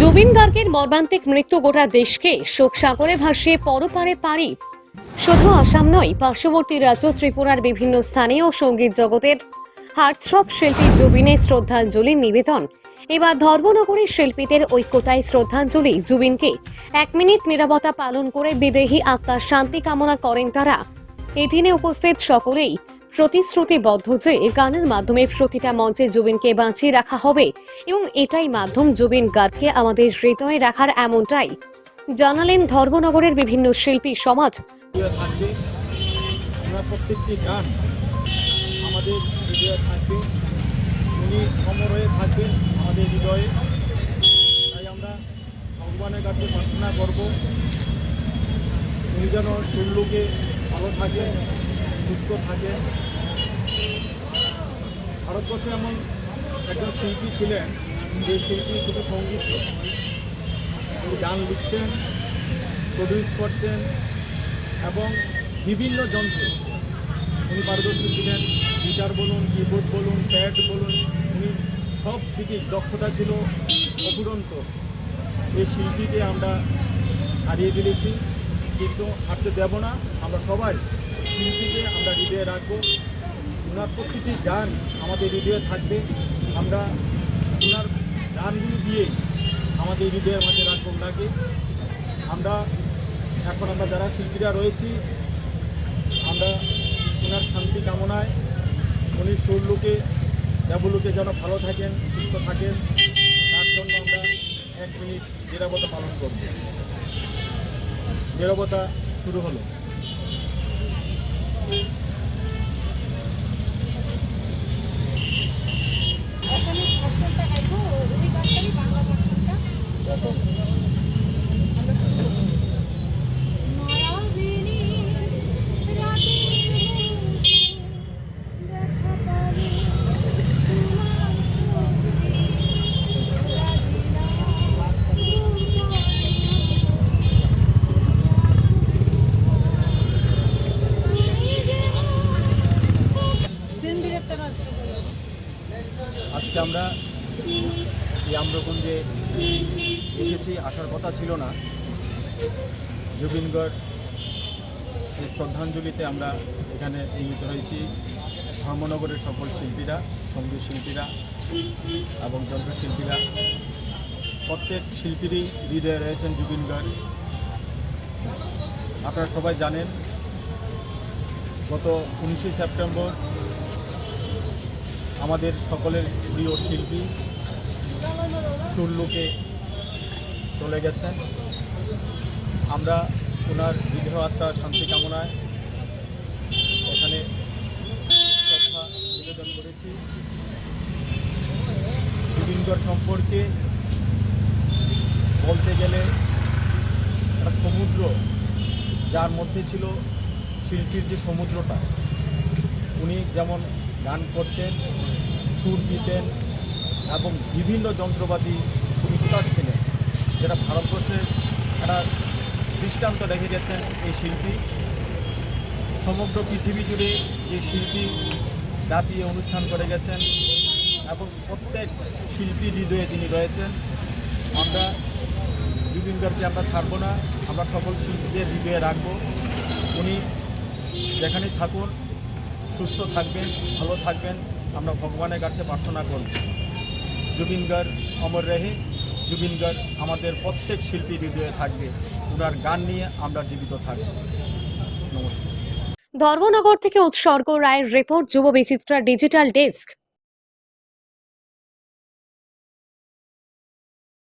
জুবিন গার্গের মর্মান্তিক মৃত্যু গোটা দেশকে শোক সাগরে ভাসিয়ে পরপারে পারি শুধু আসাম নয়, পার্শ্ববর্তী রাজ্য ত্রিপুরার বিভিন্ন স্থানীয় সংগীত জগতের হার্টথ্রব শিল্পী জুবিনের শ্রদ্ধাঞ্জলি নিবেদন। এবার ধর্মনগরের শিল্পীদের ঐক্যতায় শ্রদ্ধাঞ্জলি জুবিনকে। এক মিনিট নিরাপত্তা পালন করে বিদেহী আত্মার শান্তি কামনা করেন তারা। এদিনে উপস্থিত সকলেই প্রতিশ্রুতিবদ্ধ যে গানের মাধ্যমে প্রতিটা মঞ্চে জুবিনকে বাঁচিয়ে রাখা হবে এবং এটাই মাধ্যম জুবিন গার্গকে আমাদের হৃদয়ে রাখার এমনটাই। জানালেন ধর্মনগরের বিভিন্ন শিল্পী সমাজ। ভগবানের কাছে প্রার্থনা যেন ভালো সুস্থ থাকেন ভারতবর্ষে এমন একজন শিল্পী ছিলেন, যে শিল্পী শুধু সংগীত গান লিখতেন প্রডিউস করতেন এবং বিভিন্ন যন্ত্র উনি পারদর্শী ছিলেন। গিটার বলুন কিবোর্ড বলুন প্যাড বলুন উনি সব দিকেই দক্ষতা ছিল অফুরন্ত। এই শিল্পীকে আমরা হারিয়ে ফেলেছি, কিন্তু হাঁটতে দেব না, আমরা সবাই শিল্পীকে আমরা হৃদয়ে রাখব। ওনার প্রকৃতি গান আমাদের হৃদয়ে থাকবে। আমরা ওনার গানগুলো দিয়েই আমাদের হৃদয়ের মাঝে রাখব ওনাকে আমরা এখন আমরা যারা শিল্পীরা রয়েছি, আমরা ওনার শান্তি কামনায় উনি সুরলোকে দেবলোকে যেন ভালো থাকেন, সুস্থ থাকেন, তার জন্য আমরা এক মিনিট নিরাপত্তা পালন করব। নিরাপত্তা শুরু হলো। আজকে আমরা এই আম্রকুঞ্জে এসেছি, আসার কথা ছিল না। জুবিনগড় এই শ্রদ্ধাঞ্জলিতে আমরা এখানে নিমিত হয়েছি, ধর্মনগরের সকল শিল্পীরা, সংগীত শিল্পীরা এবং যন্ত্রশিল্পীরা। প্রত্যেক শিল্পীরই হৃদয়ে রয়েছেন জুবিন গার্গ আপনারা সবাই জানেন, গত উনিশে সেপ্টেম্বর আমাদের সকলের প্রিয় শিল্পী সুরলুকে চলে গেছেন আমরা ওনার বিদেহ আত্মার শান্তি কামনায় এখানে শ্রদ্ধা নিবেদন করেছি। জুবিনগড় সম্পর্কে বলতে গেলে একটা সমুদ্র, যার মধ্যে ছিল শিল্পীর যে সমুদ্রটা, উনি যেমন গান করতেন, সুর দিতেন এবং বিভিন্ন যন্ত্রপাতি উস্তাদ ছিলেন। যেটা ভারতবর্ষের একটা দৃষ্টান্ত রেখে গেছেন এই শিল্পী। সমগ্র পৃথিবী জুড়ে যে শিল্পী দাপিয়ে অনুষ্ঠান করে গেছেন এবং প্রত্যেক শিল্পী হৃদয়ে তিনি রয়েছেন। আমরা জুবিন গার্গকে আমরা ছাড়বো না, আমরা সকল শিল্পীদের হৃদয়ে রাখব। উনি যেখানেই থাকুন সুস্থ থাকবেন, ভালো থাকবেন। আমরা ভগবানের কাছে প্রার্থনা করব। জুবিনগর অমর রেহে, জুবিনগর আমাদের প্রত্যেক শিল্পী হৃদয়ে থাকবে। ওনার গান নিয়ে আমরা জীবিত থাকব। নমস্কার। ধর্মনগর থেকে উৎসর্গ রায়ের রিপোর্ট যুব বিচিত্রা ডিজিটাল ডেস্ক